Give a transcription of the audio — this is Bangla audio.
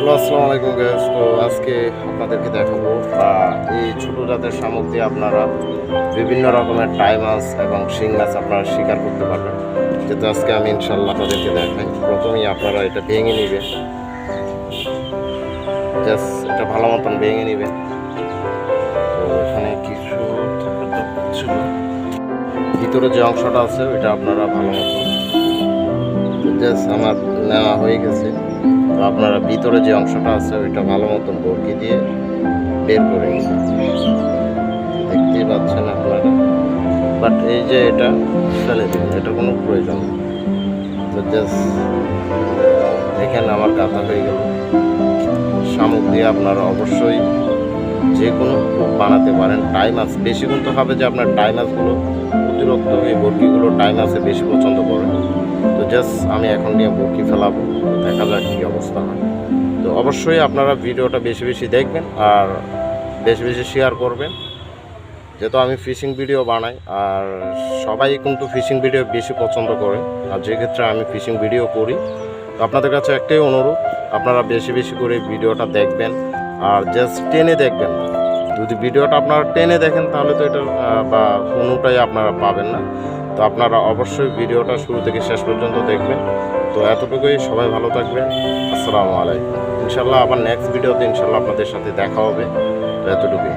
আসসালামু আলাইকুম গ্যাস তো আজকে আপনাদেরকে দেখাবো এই ছোটো জাতের দিয়ে আপনারা বিভিন্ন রকমের টাই মাছ এবং শিং মাছ আপনারা শিকার করতে পারবেন। যেহেতু আজকে আমি ইনশাল্লাহ আপনাদেরকে দেখাই। প্রথমেই আপনারা এটা ভেঙে নেবেন জাস্ট এটা ভালো মতন ভেঙে নেবেন তো এখানে কিছু ভিতরে যে অংশটা আছে, ওইটা আপনারা ভালো মতন জাস্ট আমার নেওয়া হয়ে গেছে। তো আপনারা ভিতরে যে অংশটা আছে, ওইটা ভালো মতন বরকি দিয়ে বের করে দেখতেই পাচ্ছেন আপনারা। বাট এই যে এটা ফেলে দিন এটা কোনো প্রয়োজন তো জাস্ট দেখেন, আমার কাতা হয়ে গেল। শামুক দিয়ে আপনারা অবশ্যই যে কোনো বানাতে পারেন। টাই মাছ, বেশি কিন্তু হবে যে আপনার টাই মাছগুলো অতিরিক্ত এই বরকিগুলো টাই বেশি পছন্দ করে তো জাস্ট আমি এখন নিয়ে বরকি ফেলাবো, দেখা যাক কী অবস্থা হয়। তো অবশ্যই আপনারা ভিডিওটা বেশি বেশি দেখবেন আর বেশি বেশি শেয়ার করবেন। যেহেতু আমি ফিশিং ভিডিও বানাই, আর সবাই কিন্তু ফিশিং ভিডিও বেশি পছন্দ করে। আর যে ক্ষেত্রে আমি ফিশিং ভিডিও করি, তো আপনাদের কাছে একটাই অনুরোধ, আপনারা বেশি বেশি করে ভিডিওটা দেখবেন। আর জাস্ট টেনে দেখবেন না। যদি ভিডিওটা আপনারা টেনে দেখেন, তাহলে তো এটা বা কোনোটাই আপনারা পাবেন না। তো আপনারা অবশ্যই ভিডিওটা শুরু থেকে শেষ পর্যন্ত দেখবেন। তো এতটুকুই, সবাই ভালো থাকবেন। আসসালামু আলাইকুম। ইনশাল্লাহ আবার নেক্সট ভিডিওতে ইনশাল্লাহ আপনাদের সাথে দেখা হবে। তো এতটুকুই।